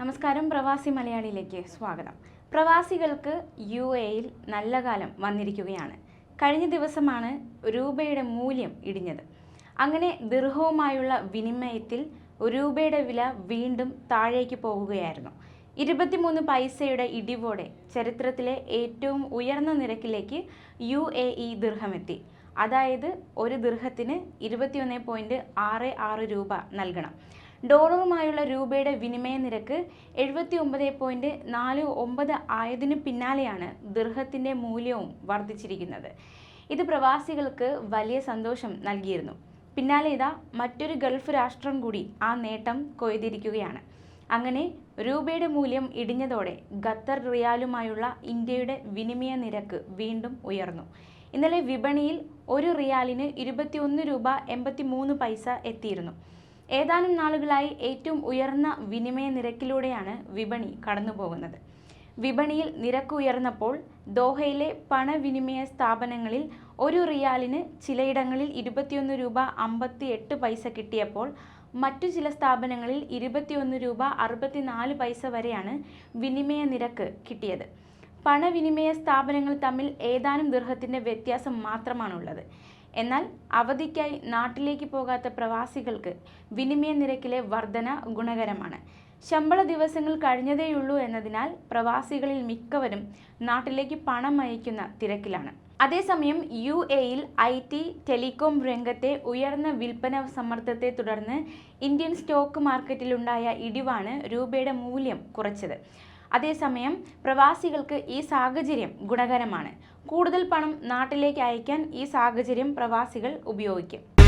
നമസ്കാരം പ്രവാസി മലയാളിയിലേക്ക് സ്വാഗതം. പ്രവാസികൾക്ക് യു എയിൽ നല്ല കാലം വന്നിരിക്കുകയാണ്. കഴിഞ്ഞ ദിവസമാണ് രൂപയുടെ മൂല്യം ഇടിഞ്ഞത്. അങ്ങനെ ദീർഘവുമായുള്ള വിനിമയത്തിൽ രൂപയുടെ വില വീണ്ടും താഴേക്ക് പോകുകയായിരുന്നു. ഇരുപത്തിമൂന്ന് പൈസയുടെ ഇടിവോടെ ചരിത്രത്തിലെ ഏറ്റവും ഉയർന്ന നിരക്കിലേക്ക് യു എ ഇ ദീർഘമെത്തി. അതായത് ഒരു ദീർഘത്തിന് ഇരുപത്തിയൊന്ന് പോയിന്റ് ആറ് ആറ് രൂപ നൽകണം. ഡോളറുമായുള്ള രൂപയുടെ വിനിമയ നിരക്ക് എഴുപത്തി ഒമ്പത് പോയിന്റ് നാല് ഒമ്പത് ആയതിനു പിന്നാലെയാണ് ദിർഹത്തിന്റെ മൂല്യവും വർദ്ധിച്ചിരിക്കുന്നത്. ഇത് പ്രവാസികൾക്ക് വലിയ സന്തോഷം നൽകിയിരുന്നു. പിന്നാലെ ഇതാ മറ്റൊരു ഗൾഫ് രാഷ്ട്രം കൂടി ആ നേട്ടം കൊയ്തിരിക്കുകയാണ്. അങ്ങനെ രൂപയുടെ മൂല്യം ഇടിഞ്ഞതോടെ ഖത്തർ റിയാലുമായുള്ള ഇന്ത്യയുടെ വിനിമയ നിരക്ക് വീണ്ടും ഉയർന്നു. ഇന്നലെ വിപണിയിൽ ഒരു റിയാലിന് ഇരുപത്തിയൊന്ന് രൂപ എൺപത്തി മൂന്ന് പൈസ എത്തിയിരുന്നു. ഏതാനും നാളുകളായി ഏറ്റവും ഉയർന്ന വിനിമയ നിരക്കിലൂടെയാണ് വിപണി കടന്നുപോകുന്നത്. വിപണിയിൽ നിരക്ക് ഉയർന്നപ്പോൾ ദോഹയിലെ പണവിനിമയ സ്ഥാപനങ്ങളിൽ ഒരു റിയാലിന് ചിലയിടങ്ങളിൽ ഇരുപത്തിയൊന്ന് രൂപ അമ്പത്തി എട്ട് പൈസ കിട്ടിയപ്പോൾ മറ്റു ചില സ്ഥാപനങ്ങളിൽ ഇരുപത്തിയൊന്ന് രൂപ അറുപത്തിനാല് പൈസ വരെയാണ് വിനിമയ നിരക്ക് കിട്ടിയത്. പണവിനിമയ സ്ഥാപനങ്ങൾ തമ്മിൽ ഏതാനും ദീർഘത്തിന്റെ വ്യത്യാസം മാത്രമാണുള്ളത്. എന്നാൽ അവധിക്കായി നാട്ടിലേക്ക് പോകാത്ത പ്രവാസികൾക്ക് വിനിമയ നിരക്കിലെ വർധന ഗുണകരമാണ്. ശമ്പള ദിവസങ്ങൾ കഴിഞ്ഞതേയുള്ളൂ എന്നതിനാൽ പ്രവാസികളിൽ മിക്കവരും നാട്ടിലേക്ക് പണം അയക്കുന്ന തിരക്കിലാണ്. അതേസമയം യു എയിൽ ഐ ടി ടെലികോം രംഗത്തെ ഉയർന്ന വിൽപ്പന സമ്മർദ്ദത്തെ തുടർന്ന് ഇന്ത്യൻ സ്റ്റോക്ക് മാർക്കറ്റിലുണ്ടായ ഇടിവാണ് രൂപയുടെ മൂല്യം കുറച്ചത്. അതേസമയം പ്രവാസികൾക്ക് ഈ സാഹചര്യം ഗുണകരമാണ്. കൂടുതൽ പണം നാട്ടിലേക്ക് അയക്കാൻ ഈ സാഹചര്യം പ്രവാസികൾ ഉപയോഗിക്കും